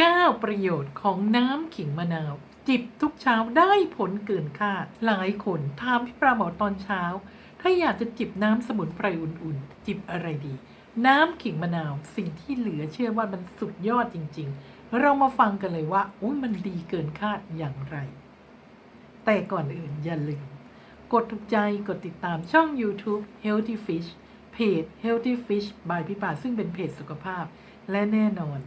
9 ประโยชน์ของน้ำขิงมะนาว จิบทุกเช้าได้ผลเกินคาด หลายคนถามพี่ปราบอกตอนเช้า ถ้าอยากจะจิบน้ำสมุนไพรอุ่นๆ จิบอะไรดี น้ำขิงมะนาวสิ่งที่เหลือเชื่อว่ามันสุดยอดจริง ๆ เรามาฟังกันเลยว่าอุ้ยมันดีเกินคาดอย่างไร แต่ก่อนอื่นอย่าลืม กดถูกใจกดติดตามช่อง YouTube Healthy Fish เพจ Healthy Fish by พี่ป่าซึ่งเป็นเพจสุขภาพและแน่นอน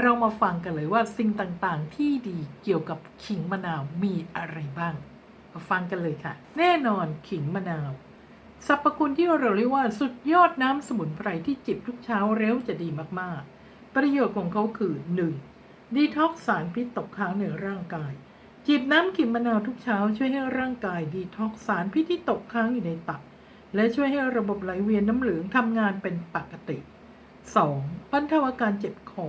เรามาฟังกันเลยว่าสิ่งต่างๆ ที่ดีเกี่ยวกับขิงมะนาวมีอะไรบ้าง มาฟังกันเลยค่ะ แน่นอนขิงมะนาวสรรพคุณที่เราเรียกว่าสุดยอดน้ำสมุนไพรที่จิบทุกเช้าเร็วจะดีมากๆ ประโยชน์ของเขาคือ 1. ดีท็อกซ์สารพิษตกค้างในร่างกาย จิบน้ำขิงมะนาวทุกเช้าช่วยให้ร่างกายดีท็อกซ์สารพิษที่ตกค้างอยู่ในตับ และช่วยให้ระบบไหลเวียนน้ำเหลืองทำงานเป็นปกติ 2. บรรเทาอาการเจ็บคอ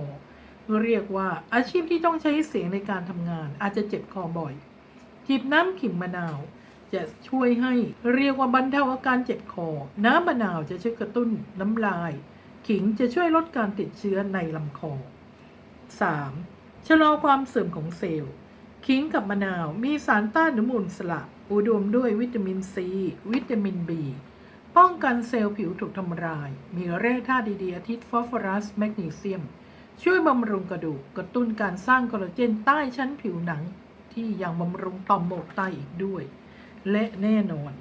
เรียกว่าอาชีพที่ต้องใช้เสียงในการทำงาน อาจจะเจ็บคอบ่อย จิบน้ำขิงมะนาว จะช่วยให้เรียกว่าบรรเทาอาการเจ็บคอ น้ำมะนาวจะช่วยกระตุ้นน้ำลาย ขิงจะช่วยลดการติดเชื้อในลำคอ 3. ชะลอความเสื่อมของเซลล์ ขิงกับมะนาวมีสารต้านอนุมูลอิสระอุดมด้วยวิตามินซี วิตามินบีป้องกันเซลล์ผิวถูกทำลาย มีแร่ธาตุดีดีอาทิตย์ฟอสฟอรัส แมกนีเซียม ช่วยบำรุงกระดูกกระตุ้นการสร้างคอลลาเจนใต้ชั้นผิวหนังที่ยังบำรุงต่อมหมวกไตอีกด้วย และแน่นอน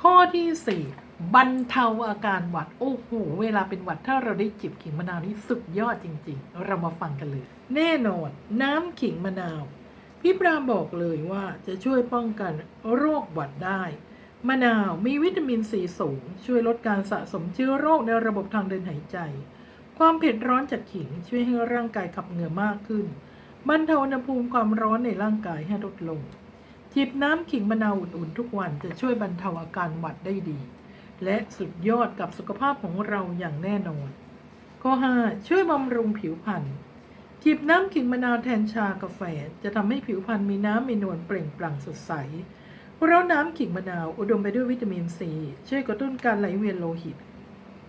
ข้อที่ 4 บรรเทาอาการหวัด โอ้โห เวลาเป็นหวัดถ้าเราได้จิบขิงมะนาวนี่สุดยอดจริง ๆ เรามาฟังกันเลย แน่นอน น้ำขิงมะนาว พี่ปรามบอกเลยว่าจะช่วยป้องกันโรคหวัดได้มะนาวมีวิตามินซีสูง ช่วยลดการสะสมเชื้อโรคในระบบทางเดินหายใจ ความเผ็ดร้อนจากขิงช่วยให้ร่างกายขับเหงื่อมากขึ้นบรรเทาอุณหภูมิความร้อนในร่างกายให้ลดลง จิบน้ำขิงมะนาวอุ่นๆทุกวันจะช่วยบรรเทาอาการหวัดได้ดี และสุดยอดกับสุขภาพของเราอย่างแน่นอน ข้อ 5 ช่วยบำรุงผิวพรรณจิบน้ำขิงมะนาวแทนชากาแฟจะทำให้ผิวพรรณมีน้ำมีนวลเปล่งปลั่งสดใสเพราะน้ำขิงมะนาวอุดมไปด้วยวิตามินซีช่วยกระตุ้นการไหลเวียนโลหิต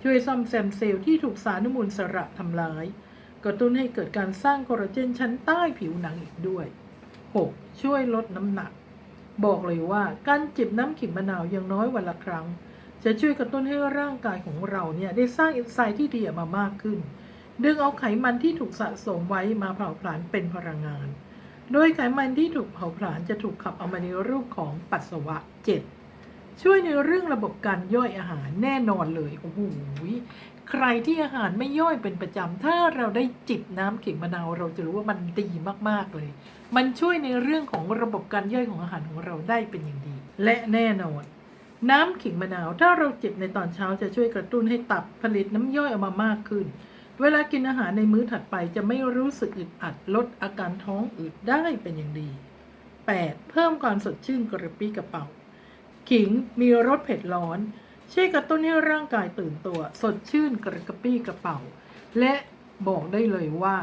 ช่วยซ่อมแซมเซลล์ที่ถูกสารอนุมูลอิสระทำลาย กระตุ้นให้เกิดการสร้างคอลลาเจนชั้นใต้ผิวหนังอีกด้วย 6. ช่วยลดน้ำหนัก บอกเลยว่าการจิบน้ำขิงมะนาวอย่างน้อยวันละครั้ง จะช่วยกระตุ้นให้ร่างกายของเราเนี่ยได้สร้างเอนไซม์ที่ดีออกมามากขึ้น ดึงเอาไขมันที่ถูกสะสมไว้มาเผาผลาญเป็นพลังงาน โดยไขมันที่ถูกเผาผลาญจะถูกขับเอามาในรูปของปัสสาวะ 7. ช่วยในเรื่องระบบการย่อยอาหารแน่นอนเลยโอ้โหใครที่อาหารไม่ย่อยเป็นประจำถ้าเราได้จิบน้ำขิงมะนาวเราจะรู้ว่ามันดีมากๆเลย มันช่วยในเรื่องของระบบการย่อยของอาหารของเราได้เป็นอย่างดี และแน่นอนน้ำขิงมะนาว ถ้าเราจิบในตอนเช้าจะช่วยกระตุ้นให้ตับผลิตน้ำย่อยออกมามากขึ้น เวลากินอาหารในมื้อถัดไปจะไม่รู้สึกอึดอัดลดอาการท้องอืดได้เป็นอย่างดี 8. เพิ่มความสดชื่นกระปี้กระเป๋า ขิงมีรสเผ็ดร้อน ช่วยกระตุ้นให้ร่างกายตื่นตัว สดชื่นกระกระปี้กระเป๋า และบอกได้เลยว่า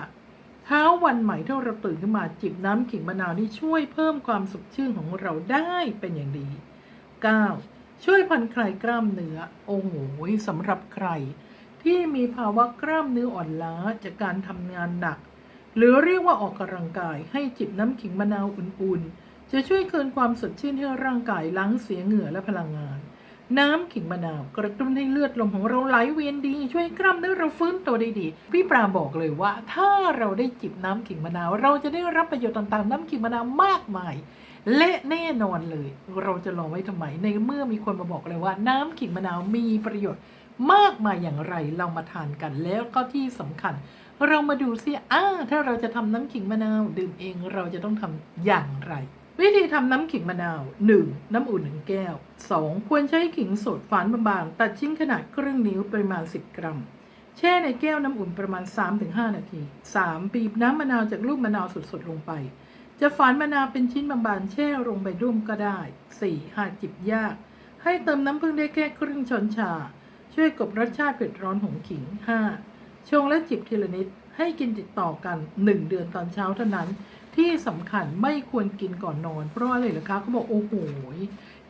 เช้าวันใหม่ถ้าเราตื่นขึ้นมาจิบน้ำขิงมะนาวนี่ช่วยเพิ่มความสดชื่นของเราได้เป็นอย่างดี 9. ช่วยผ่อนคลายกล้ามเนื้อ โอ้โหสำหรับใคร ที่มีภาวะกล้ามเนื้ออ่อนล้าจากการทำงานหนัก หรือเรียกว่าออกกำลังกายให้จิบน้ำขิงมะนาวอุ่นๆ จะช่วยคืนความสดชื่นให้ร่างกายล้างเสียเหงื่อและพลังงาน น้ำขิงมะนาวกระตุ้นให้เลือดลมของเราไหลเวียนดี ช่วยกล้ามเนื้อเราฟื้นตัวได้ดี พี่ปราบอกเลยว่า ถ้าเราได้จิบน้ำขิงมะนาว เราจะได้รับประโยชน์ต่างๆ น้ำขิงมะนาวมากมายและแน่นอนเลย เราจะรอไว้ทำไมในเมื่อมีคนมาบอกเลยว่า น้ำขิงมะนาวมีประโยชน์มากมายอย่างไรเรามาทานกันแล้วก็ที่สำคัญ เรามาดูซิอ่าถ้าเราจะทำน้ำขิงมะนาวดื่มเองเราจะต้องทำอย่างไร วิธีทำน้ำขิงมะนาว 1. น้ำอุ่น 1 แก้ว 2. ควรใช้ขิงสดฝานบางๆ ตัดชิ้นขนาดครึ่งนิ้วปริมาณ 10 กรัม แช่ในแก้วน้ำอุ่นประมาณ 3-5 นาที 3. บีบน้ำมะนาวจากลูกมะนาวสดๆ ลงไป จะฝานมะนาวเป็นชิ้นบางๆ แช่ลงไปร่วมก็ได้ 4. หากจิบยาก ให้เติมน้ำผึ้งได้แค่ครึ่งช้อนชา ช่วยกลบรสชาติเผ็ดร้อนของขิง 5. ชงและจิบทีละนิด ให้กินติดต่อกัน 1 เดือนตอนเช้าเท่านั้น ที่สำคัญไม่ควรกินก่อนนอน เพราะอะไรล่ะคะเขาบอกโอ้โห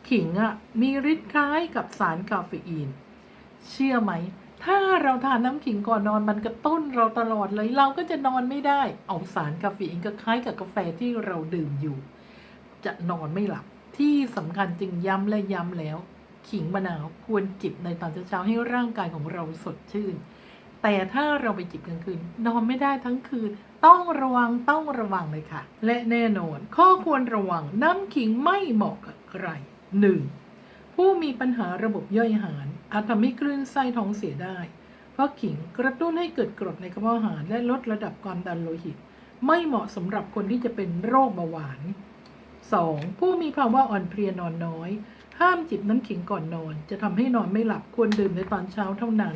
ขิงอะมีฤทธิ์คล้ายกับสารคาเฟอีน เชื่อไหม ถ้าเราทานน้ำขิงก่อนนอนมันกระตุ้นเราตลอดเลย เราก็จะนอนไม่ได้ เอาสารคาเฟอีนก็คล้ายกับกาแฟที่เราดื่มอยู่ จะนอนไม่หลับ ที่สำคัญจึงย้ำและย้ำแล้ว ขิงมะนาวควรจิบในตอนเช้าให้ร่างกายของเราสดชื่น แต่ถ้าเราไปจิบกลางคืน นอนไม่ได้ทั้งคืน ต้องระวังต้องระวังเลยค่ะ และแน่นอน ข้อควรระวังน้ำขิงไม่เหมาะกับใคร 1. ผู้มีปัญหาระบบย่อยอาหาร อาจทำให้คลื่นไส้ท้องเสียได้ เพราะขิงกระตุ้นให้เกิดกรดในกระเพาะอาหาร และลดระดับความดันโลหิต ไม่เหมาะสำหรับคนที่จะเป็นโรคเบาหวาน 2. ผู้มีภาวะอ่อนเพลียนอนน้อย ห้ามจิบน้ำขิงก่อนนอน จะทำให้นอนไม่หลับควรดื่มในตอนเช้าเท่านั้น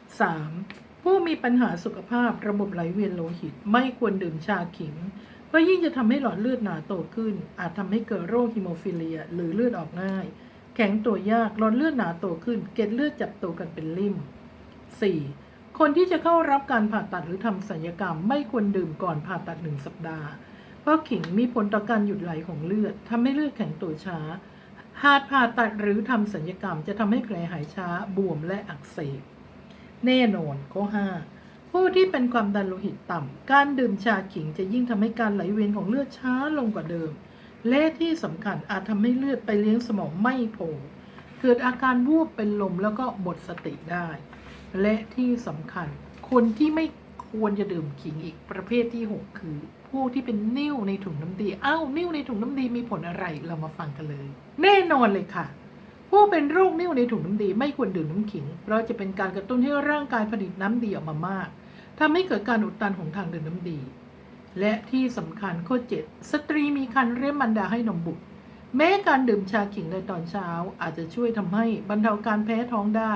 3. ผู้มีปัญหาสุขภาพระบบไหลเวียนโลหิต ไม่ควรดื่มชาขิง เพราะยิ่งจะทำให้หลอดเลือดหนาโตขึ้น อาจทำให้เกิดโรคฮิโมฟิเลีย หรือเลือดออกง่าย แข็งตัวยากหลอดเลือดหนาโตขึ้น เกล็ดเลือดจับตัวกันเป็นลิ่ม 4. คนที่จะเข้ารับการผ่าตัดหรือทำศัลยกรรม ไม่ควรดื่มก่อนผ่าตัดหนึ่งสัปดาห์ เพราะขิงมีผลต่อการหยุดไหลของเลือดทำให้เลือดแข็งตัวช้า หากผ่าตัดหรือทำศัลยกรรมจะทำให้แผลหายช้าบวมและอักเสบ แน่นอนข้อ5ผู้ที่เป็นความดันโลหิตต่ำ การดื่มชาขิงจะยิ่งทำให้การไหลเวียนของเลือดช้าลงกว่าเดิม และที่สำคัญอาจทำให้เลือดไปเลี้ยงสมองไม่โผเกิดอาการวูบเป็นลมแล้วก็หมดสติได้ และที่สำคัญ คนที่ไม่ควรจะดื่มขิงอีกประเภทที่ 6 คือผู้ที่เป็นนิ่วในถุงน้ำดี อ้าว นิ่วในถุงน้ำดีมีผลอะไร เรามาฟังกันเลย แน่นอนเลยค่ะ ผู้เป็นโรคนิ่วในถุงน้ำดีไม่ควรดื่มน้ำขิง เพราะจะเป็นการกระตุ้นให้ร่างกายผลิตน้ำดีออกมามากทำให้เกิดการอุดตันของทางเดินน้ำดี และที่สำคัญข้อ7สตรีมีคันเรียมมันดาให้นมบุตร แม้การดื่มชาขิงในตอนเช้า อาจจะช่วยทำให้บรรเทาการแพ้ท้องได้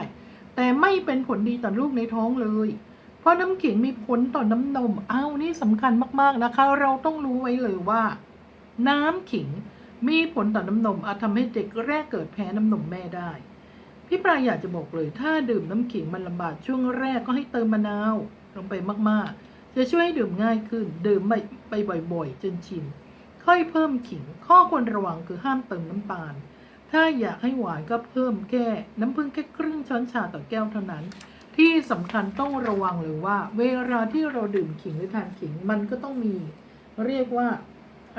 แต่ไม่เป็นผลดีต่อลูกในท้องเลย เพราะน้ำขิงมีผลต่อน้ำนมอ้าวนี่สำคัญมากๆนะคะ เราต้องรู้ไว้เลยว่า น้ำขิง มีผลต่อน้ำนมอาจทำให้เด็กแรกเกิดแพ้น้ำนมแม่ได้ พี่ปลาอยากจะบอกเลย ถ้าดื่มน้ำขิงมันลำบากช่วงแรกก็ให้เติมมะนาวลงไปมากๆ จะช่วยให้ดื่มง่ายขึ้น ดื่มไปบ่อยๆ จนชิน ค่อยเพิ่มขิง ข้อควรระวังคือห้ามเติมน้ำตาล ถ้าอยากให้หวานก็เพิ่มแค่น้ำผึ้งแค่ครึ่งช้อนชาต่อแก้วเท่านั้น ที่สำคัญต้องระวังเลยว่า เวลาที่เราดื่มขิงหรือทานขิงมันก็ต้องมี เรียกว่า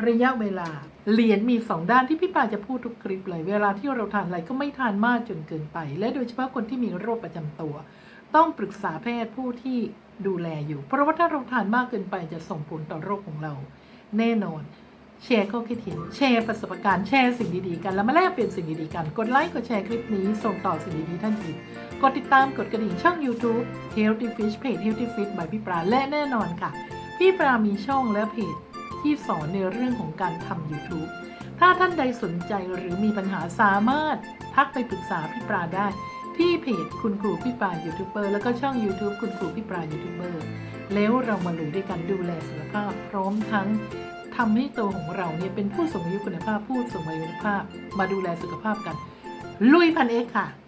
ระยะเวลา เหรียญมีสองด้านที่พี่ปาจะพูดทุกคลิปเลย เวลาที่เราทานอะไรก็ไม่ทานมากจนเกินไป และโดยเฉพาะคนที่มีโรคประจำตัว ต้องปรึกษาแพทย์ผู้ที่ดูแลอยู่ เพราะว่าถ้าเราทานมากเกินไปจะส่งผลต่อโรคของเรา แน่นอนแชร์ข้อคิดเห็นแชร์ประสบการณ์แชร์สิ่งดีๆกัน แล้วมาแลกเปลี่ยนสิ่งดีๆกัน กดไลค์กดแชร์คลิปนี้ส่งต่อสิ่งดีๆท่านอื่นกดติดตามกดกระดิ่งช่อง YouTube Healthy Fish Page Healthy Fish by พี่ปราและแน่นอนค่ะ พี่ปรามีช่องและเพจ ที่สอนในเรื่องของการทำ YouTube ถ้าท่านใดสนใจหรือมีปัญหาสามารถทักไปปรึกษาพี่ปราได้ ที่เพจคุณครูพี่ปรายูทูบเบอร์แล้วก็ช่อง YouTube คุณครูพี่ปรายูทูบเบอร์แล้วเรามาลุยด้วยกันดูแลสุขภาพ พร้อมทั้งทำให้ตัวของเราเนี่ยเป็นผู้สูงอายุคุณภาพผู้สูงอายุคุณภาพ มาดูแลสุขภาพกัน ลุยพันเอกค่ะ